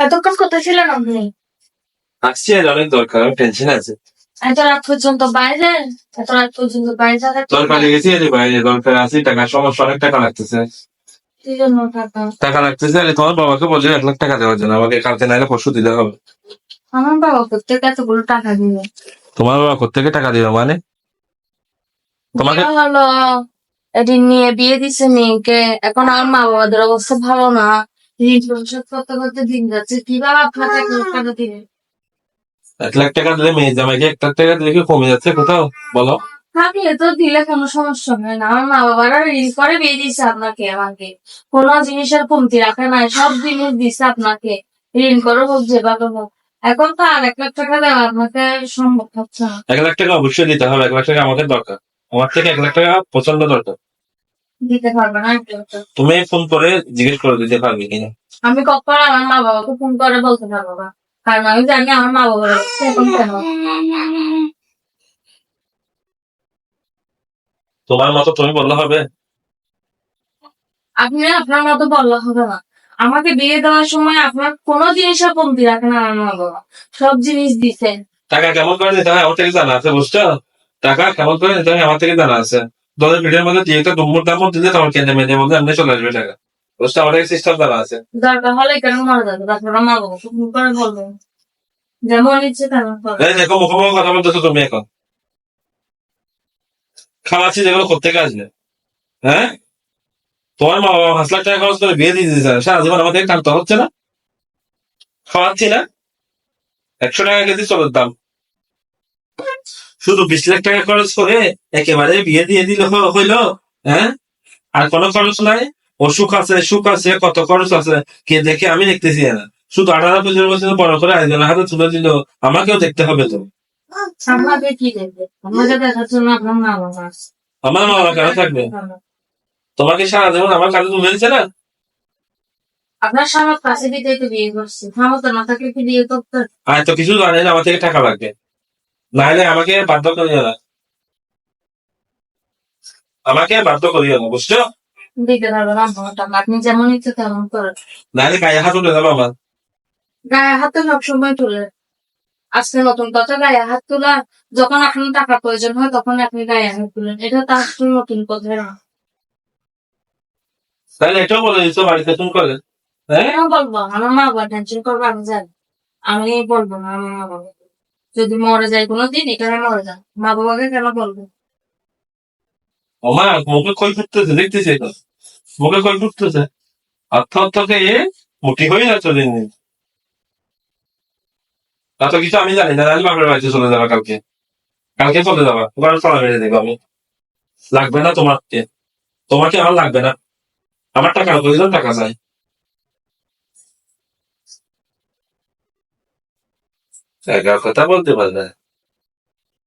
এতক্ষণ কোথায় ছিলেন আপনি? আসছি আজ অনেক দরকার টেনশন আছে। এত রাত পর্যন্ত বাইরে? এত রাত পর্যন্ত বাইরে থাকা দরকার লেগেছি আরে বাইরে দরকার আছে টাকা সমস্যা অনেক টাকা লাগতেছে। টাকা? লাগতেছে আরে তোমার বাবাকে বলছে এক লাখ টাকা দেওয়ার জন্য আমাকে কালকে নাইলে পরশু দিতে হবে। আমার বাবা প্রত্যেক এতগুলো টাকা দিবে। তোমার বাবা কোথেকে টাকা দিবে মানে? তোমাকে হলো এদিন নিয়ে বিয়ে দিছে মেয়েকে এখন আমার মা বাবাদের অবস্থা ভালো না। ঋণ পরিশোধ করতে করতে দিন যাচ্ছে। কীভাবে এক লাখ টাকা দিবে এক লাখ টাকা দিলে মেয়ে জামাইকে এক লাখ টাকা দিলে কি কমে যাচ্ছে কোথাও? বলো। থাকলে তো দিলে কোনো সমস্যা হয় না। আমার মা বাবারা ঋণ করে বিয়ে আপনাকে আমাকে। কোনো জিনিসের কমতি রাখে নাই সব জিনিস দিছে আপনাকে। ঋণ করে হোক যেভাবে হোক। এখন তো আর এক লাখ টাকা দেওয়া আপনাকে সম্ভব হচ্ছে না। এক লাখ টাকা অবশ্যই দিতে হবে। এক লাখ টাকা আমাকে দরকার। আমার থেকে এক লাখ টাকা প্রচণ্ড দরকার। দিতে পারবে না। তুমি ফোন করে জিজ্ঞেস করে দিতে পারবে কিনা। আমি কখন আমার মা বাবাকে ফোন করে বলতে পারব না কারণ আমি জানি আমার মা এখন কেন? তোমার মতো তুমি বললে হবে। আপনি আপনার মতো বললে হবে না। আমাকে বিয়ে দেওয়ার সময় আপনার কোনো জিনিসের কমতি রাখে না আমার মা বাবা। সব জিনিস দিছে। টাকা কেমন করে দিতে হয়? আমার থেকে জানা আছে বুঝছ? টাকা কেমন করে দিতে হয়? আমার থেকে জানা আছে। দলের ভিডিওর মধ্যে দিয়ে একটা দুম্বুর দাম দিলে তোমার কেন্দ্রে মেয়েদের মধ্যে এমনি চলে আসবে টাকা। আমার সিস্টেম জানা আছে। দরকার হলে কেন মারা যাবে? তারপর মা ফোন করে বলবেন যেমন ইচ্ছে তেমন এই দেখো মুখোমুখি কথা বলতেছো তুমি এখন। খাওয়াচ্ছি যেগুলো কোথেকে আসবে হ্যাঁ? তোমার মা বাবা পাঁচ লাখ টাকা খরচ করে বিয়ে দিয়ে দিয়েছে। সারা জীবন আমাদের টানতে হচ্ছে না। খাওয়াচ্ছি না। একশো টাকা কেজি চলের দাম। শুধু বিশ লাখ টাকা খরচ করে একেবারে বিয়ে দিয়ে দিলে হইল হ্যাঁ? আর কোনো খরচ নাই। অসুখ আছে সুখ আছে কত খরচ আছে কে দেখে আমি দেখতেছি না। শুধু আঠারো বছর বছর বড় করে একজনের হাতে তুলে দিল আমাকেও দেখতে হবে তো। মা আমার মা বাবা কেন থাকবে? তোমাকে সারা জীবন আমার কাছে তুলে দিচ্ছে না? আপনার স্বামীর কাছে দিতে বিয়ে করছি। ক্ষমতা না থাকলে কি বিয়ে করতে? আর তো কিছু জানে না আমার থেকে টাকা লাগবে। নাহলে আমাকে বাধ্য করিও না আমাকে বাধ্য করিও না বুঝছ দিতে পারবে না আপনি যেমন ইচ্ছে তেমন করেন নাহলে গায়ে হাত উঠে যাব আমার গায়ে হাতে সবসময় তুলে। আজকে নতুন কথা গায়ে হাত তোলা যখন আপনার টাকা প্রয়োজন হয় তখন আপনি গায়ে হাত তুলেন এটা তার নতুন কথা না। তাহলে এটাও বলে দিচ্ছ বাড়িতে ফোন হ্যাঁ বলব আমার মা বাবা টেনশন করব আমি জানি আমি বলব না আমার মা বাবা যদি মরে যায় কোনোদিন এখানে মরে যান মা বাবাকে কেন বলব? মুখে কই ফুটতেছে দেখতেছি তো মুখে কই ফুটতেছে এ মুটি হয়ে না চলে নি এত কিছু আমি জানি না নাহলে বাপের বাড়িতে চলে যাবা কালকে। কালকে চলে যাবা ঘরে চলা মেরে দেবো আমি। লাগবে না তোমাকে তোমাকে আমার লাগবে না। আমার টাকার প্রয়োজন টাকা চাই। টাকার কথা বলতে পারবে।